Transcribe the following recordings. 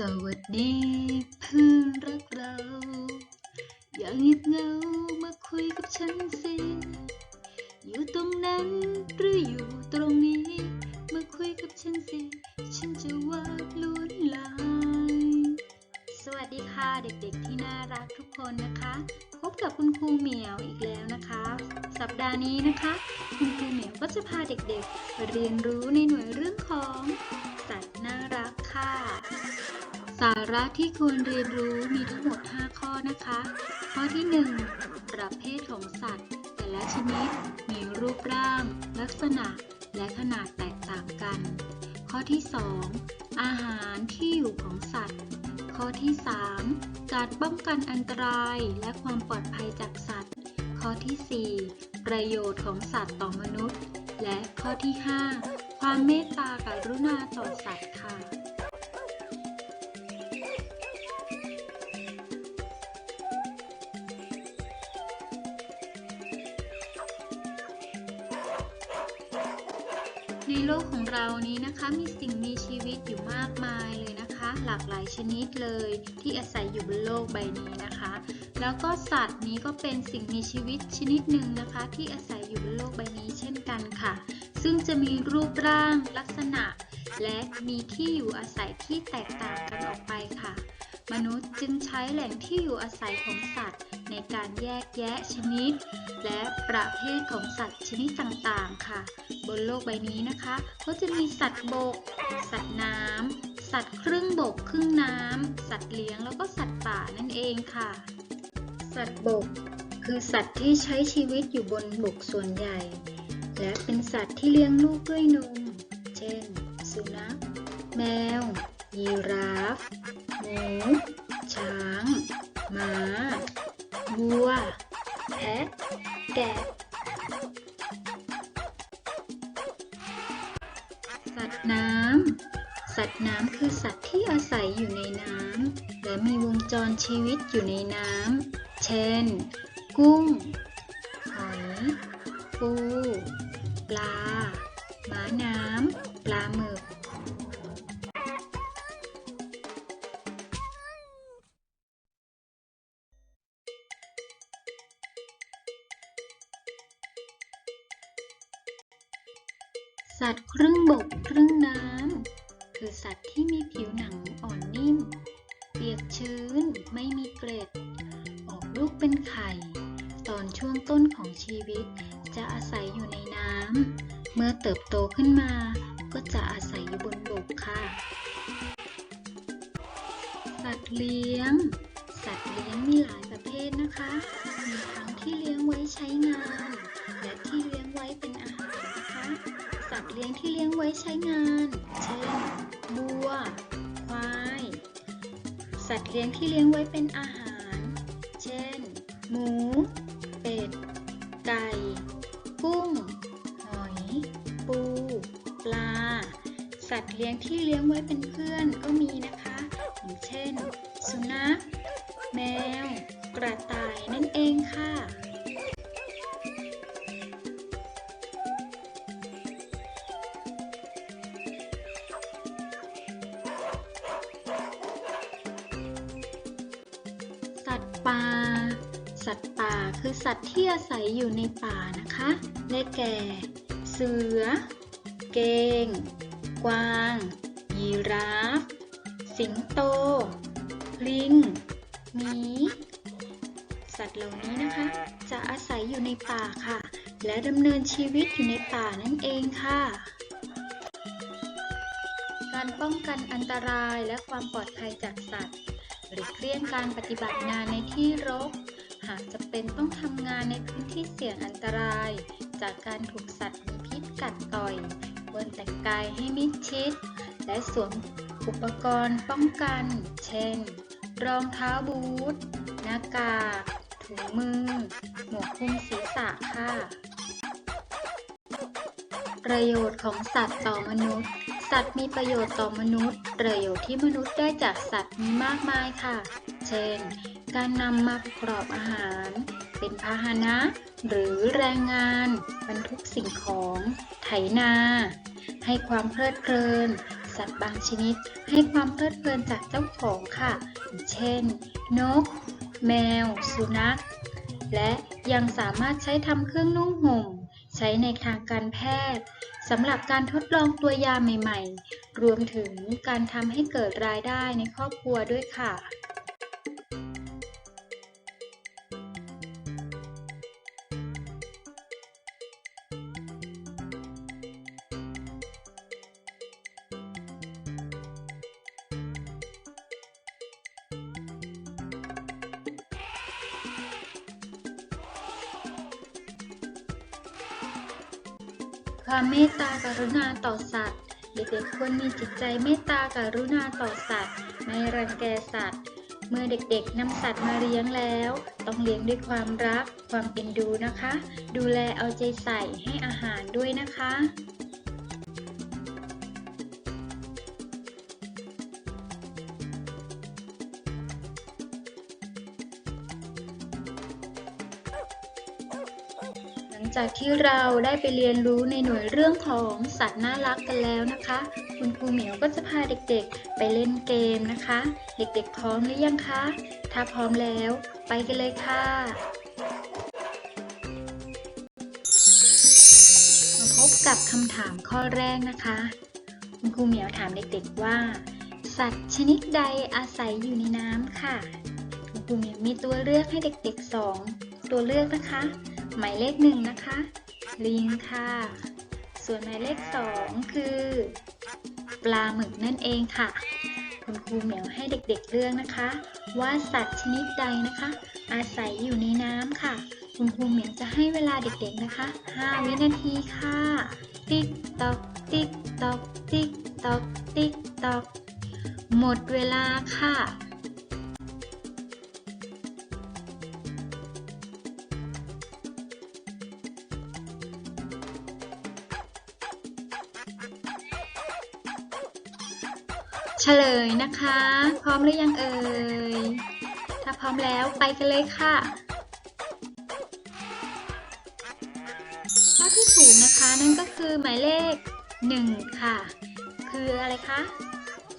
สวัสดีเพื่อนรักเรา อย่าเงียบเหงามาคุยกับฉันสิ อยู่ตรงนั้นหรืออยู่ตรงนี้ มาคุยกับฉันสิ ฉันจะวาดลวดลาย สวัสดีค่ะเด็กๆที่น่ารักทุกคนนะคะ พบกับคุณครูเหมียวอีกแล้วนะคะ สัปดาห์นี้นะคะ คุณครูเหมียวก็จะพาเด็กๆเรียนรู้ในหน่วยเรื่องของสัตว์น่า ค่ะ สาระที่ควรเรียนรู้มีทั้งหมด 5 ข้อนะคะ ข้อที่ 1 ประเภทของสัตว์ แต่ละชนิดมีรูปร่าง ลักษณะ และขนาดแตกต่างกัน ข้อที่ 2 อาหารที่อยู่ของสัตว์ ข้อที่ 3 การป้องกันอันตรายและความปลอดภัยจากสัตว์ ข้อทีสี่4 ประโยชน์ของสัตว์ต่อมนุษย์ และข้อที่ 5ความเมตตากรุณาต่อสัตว์ค่ะ เรานี้นะคะมีสิ่งมีชีวิตอยู่มากมายเลยนะคะ หลากหลายชนิดเลยที่อาศัยอยู่บนโลกใบนี้นะคะ แล้วก็สัตว์นี้ก็เป็นสิ่งมีชีวิตชนิดหนึ่งนะคะ ที่อาศัยอยู่บนโลกใบนี้เช่นกันค่ะ ซึ่งจะมีรูปร่างลักษณะ และมีที่อยู่อาศัยที่แตกต่างกันออกไปค่ะ มนุษย์จึงใช้แหล่งที่อยู่อาศัยของสัตว์ ในการแยกแยะชนิด และประเภทของสัตว์ชนิดต่างๆค่ะ บนโลกใบนี้นะคะ ก็จะมีสัตว์บก สัตว์น้ำสัตว์ครึ่งบกครึ่งน้ำสัตว์เลี้ยงแล้วก็สัตว์ป่านั่นเองค่ะ สัตว์บก คือสัตว์ที่ใช้ชีวิตอยู่บนบกส่วนใหญ่ และเป็นสัตว์ที่เลี้ยงลูกด้วยนม เช่น สุนัข แมว ยีราฟหมูช้าง ม้า วัว แพะ แกะ สัตว์น้ำ สัตว์น้ำคือสัตว์ที่อาศัยอยู่ในน้ำ และมีวงจรชีวิตอยู่ในน้ำ เช่น กุ้ง หอย ปู ปลา ม้าน้ำ ปลาหมึก สัตว์ครึ่งบกครึ่งน้ำ คือสัตว์ที่มีผิวหนังอ่อนนิ่ม เปียกชื้นไม่มีเกล็ด ออกลูกเป็นไข่ ตอนช่วงต้นของชีวิต จะอาศัยอยู่ในน้ำ เมื่อเติบโตขึ้นมา ก็จะอาศัยอยู่บนบกค่ะ สัตว์เลี้ยง สัตว์เลี้ยงมีหลายประเภทนะคะ มีทั้งที่เลี้ยงไว้ใช้งาน เลี้ยงที่เลี้ยงไว้ใช้งาน เช่นวัว ควาย สัตว์เลี้ยงที่เลี้ยงไว้เป็นอาหาร เช่น หมู เป็ด ไก่ กุ้ง หอย ปู ปลา สัตว์เลี้ยงที่เลี้ยงไว้เป็นเพื่อนก็มีนะคะ อย่างเช่น สุนัข แมว กระต่ายนั่นเองค่ะ สัตว์ป่า สัตว์ป่าคือสัตว์ที่อาศัยอยู่ในป่านะคะ ได้แก่ เสือ เกง กวาง ยีราฟ สิงโต ลิง หมี สัตว์เหล่านี้นะคะ จะอาศัยอยู่ในป่าค่ะ และดำเนินชีวิตอยู่ในป่านั่นเองค่ะการป้องกันอันตรายและความปลอดภัยจากสัตว์ หรือเลี่ยงการปฏิบัติงานในที่รก หากจะเป็นต้องทำงานในพื้นที่เสี่ยงอันตราย จากการถูกสัตว์มีพิษกัดต่อยควรแต่งกายให้มิดชิด และสวมอุปกรณ์ป้องกัน เช่น รองเท้าบูท หน้ากาก ถุงมือ หมวกคลุมศีรษะค่ะ ประโยชน์ของสัตว์ต่อมนุษย์ สัตว์มีประโยชน์ต่อมนุษย์ ประโยชน์ที่มนุษย์ได้จากสัตว์มีมากมายค่ะ เช่น การนำมาประกอบอาหาร เป็นพาหนะ หรือแรงงาน บรรทุกสิ่งของ ไถนา ให้ความเพลิดเพลิน สัตว์บางชนิด ให้ความเพลิดเพลินจากเจ้าของค่ะ เช่น นก แมว สุนัข และยังสามารถใช้ทำเครื่องนุ่งห่ม ใช้ในทางการแพทย์ สำหรับการทดลองตัวยาใหม่ ๆ รวมถึงการทำให้เกิดรายได้ในครอบครัวด้วยค่ะ ความเมตตากรุณาต่อสัตว์ เด็กๆควรมีจิตใจเมตตากรุณาต่อสัตว์ ไม่รังแกสัตว์ เมื่อเด็กๆนำสัตว์มาเลี้ยงแล้ว ต้องเลี้ยงด้วยความรัก ความเป็นดูนะคะ ดูแลเอาใจใส่ให้อาหารด้วยนะคะ จากที่เราได้ไปเรียนรู้ในหน่วยเรื่องของสัตว์น่ารักกันแล้วนะคะ คุณครูเหมียวก็จะพาเด็กๆ ไปเล่นเกมนะคะ เด็กๆพร้อมหรือยังคะ ถ้าพร้อมแล้ว ไปกันเลยค่ะมาพบกับคำถามข้อแรกนะคะ คุณครูเหมียวถามเด็กๆว่า สัตว์ชนิดใดอาศัยอยู่ในน้ำค่ะ คุณครูเหมียวมีตัวเลือกให้เด็กๆสองตัวเลือกนะคะ หมายเลขหนึ่งนะคะ ลิงค่ะ ส่วนหมายเลขสองคือ ปลาหมึกนั่นเองค่ะ คุณครูเหมียวให้เด็กๆเลือกนะคะ ว่าสัตว์ชนิดใดนะคะ อาศัยอยู่ในน้ำค่ะ คุณครูเหมียวจะให้เวลาเด็กๆนะคะ 5 วินาทีค่ะ ติ๊กตอกติ๊กตอกติ๊กตอกติ๊กตอกหมดเวลาค่ะ เฉลยนะคะ พร้อมหรือยังเอ่ย ถ้าพร้อมแล้วไปกันเลยค่ะ ข้อที่ถูกนะคะนั่นก็คือหมายเลข 1 ค่ะ คืออะไรคะ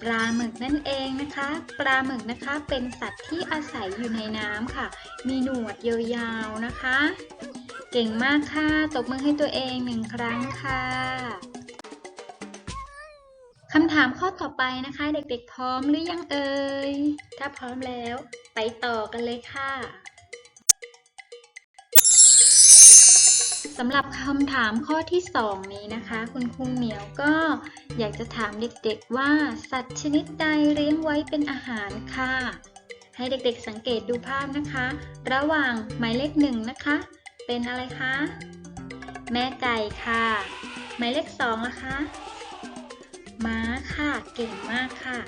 ปลาหมึกนั่นเองนะคะ ปลาหมึกนะคะเป็นสัตว์ที่อาศัยอยู่ในน้ำค่ะ มีหนวดยาวๆนะคะ เก่งมากค่ะ ตบมือให้ตัวเองหนึ่งครั้งค่ะ คำถามข้อต่อไปนะคะ เด็กๆ พร้อมหรือยังเอ่ย ถ้าพร้อมแล้วไปต่อกันเลยค่ะสำหรับคำถามข้อที่ 2 นี้นะคะ คุณครูเหมียวก็อยากจะถามเด็กๆว่า สัตว์ชนิดใดเลี้ยงไว้เป็นอาหารค่ะ ให้เด็กๆสังเกตดูภาพนะคะ ระหว่างหมายเลขหนึ่งนะคะ เป็นอะไรคะ แม่ไก่ค่ะ หมายเลขสองนะคะ ม้าค่ะ เก่งมากค่ะ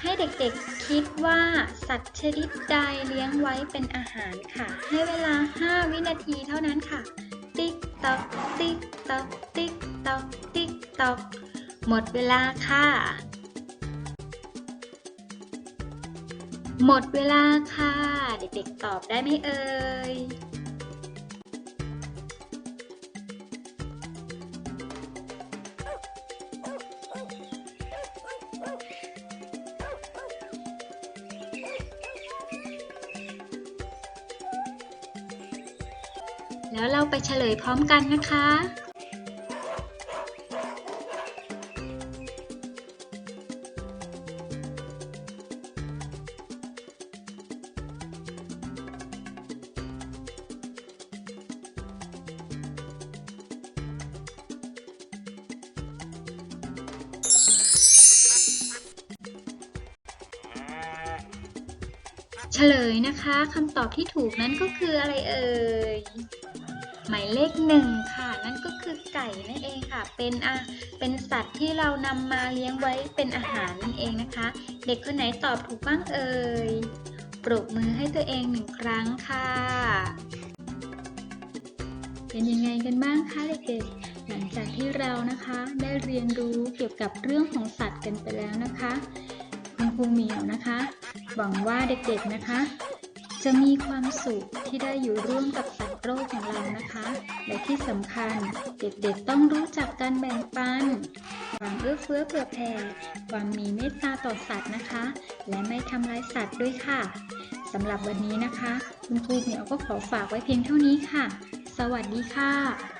ให้เด็กๆคิดว่าสัตว์ชนิดใดเลี้ยงไว้เป็นอาหารค่ะ ให้เวลา 5 วินาทีเท่านั้นค่ะ ติ๊กตอกติ๊กตอกติ๊กตอกติ๊กตอกหมดเวลาค่ะ หมดเวลาค่ะ เด็กๆตอบได้ไหมเอ่ย เราไปเฉลยพร้อมกันนะคะ เฉลยนะคะคำตอบที่ถูกนั้นก็คืออะไรเอ่ย หมายเลขหนึ่งค่ะ นั่นก็คือไก่นั่นเองค่ะ เป็นอเป็นสัตว์ที่เรานำมาเลี้ยงไว้เป็นอาหารนั่นเองนะคะ เด็กคนไหนตอบถูกบ้างเอ่ยปรบมือให้ตัวเองหนึ่งครั้งค่ะ เป็นยังไงกันบ้างคะเด็กๆหลังจากที่เรานะคะได้เรียนรู้เกี่ยวกับเรื่องของสัตว์กันไปแล้วนะคะคุณครูเหมียวนะคะ หวังว่าเด็กๆนะคะ จะมีความสุขที่ได้อยู่ร่วมกับสัตว์โลกของเรานะคะ และที่สำคัญเด็กๆต้องรู้จักการแบ่งปัน ความเอื้อเฟื้อเผื่อแผ่ ความมีเมตตาต่อสัตว์นะคะ และไม่ทำร้ายสัตว์ด้วยค่ะสำหรับวันนี้นะคะ คุณครูเหมียวก็ขอฝากไว้เพียงเท่านี้ค่ะ สวัสดีค่ะ